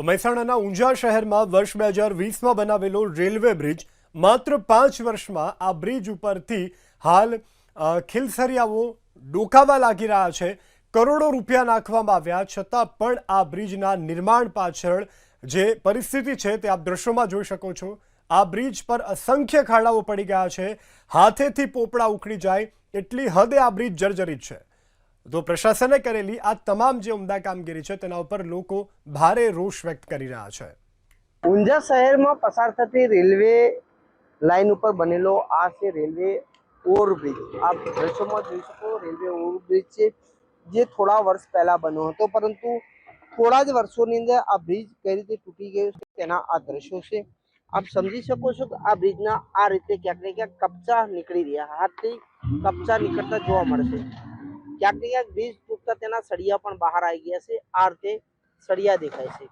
તો મહેસાણાના ઊંઝા શહેરમાં વર્ષ બે હજાર વીસમાં બનાવેલો રેલવે બ્રિજ માત્ર પાંચ વર્ષમાં આ બ્રિજ ઉપરથી હાલ ખીલસરિયાઓ ડોકાવા લાગી રહ્યા છે. કરોડો રૂપિયા નાખવામાં આવ્યા, છતાં પણ આ બ્રિજના નિર્માણ પાછળ જે પરિસ્થિતિ છે તે આપ દ્રશ્યોમાં જોઈ શકો છો. આ બ્રિજ પર અસંખ્ય ખાડાઓ પડી ગયા છે. હાથેથી પોપડા ઉખડી જાય, એટલી હદે આ બ્રિજ જર્જરિત છે. તો પ્રશાસને કરેલી આ તમામ જે ઉમદા કામગીરી છે, તેના ઉપર લોકો ભારે રોષ વ્યક્ત કરી રહ્યા છે. ઊંઝા શહેરમાં પસાર થતી રેલવે લાઇન ઉપર બનેલો આ છે રેલવે ઓવરબ્રિજ. આ દ્રશ્યોમાં જોઈ શકો રેલવે ઓવરબ્રિજ છે, જે થોડા વર્ષ પહેલા બન્યો હતો, પરંતુ થોડા જ વર્ષોની અંદર આ બ્રિજ કઈ રીતે તૂટી ગયો છે, તેના આ દ્રશ્યો છે. આપ સમજી શકો છો કે આ બ્રિજના આ રીતે ક્યાંક ને ક્યાંક કપચા નીકળી રહ્યા હાથથી કપચા નીકળતા જોવા મળશે ક્યાંક ને ક્યાંક બ્રિજ તૂટતા તેના સળિયા પણ બહાર આવી ગયા છે. આ રીતે સળિયા દેખાય છે.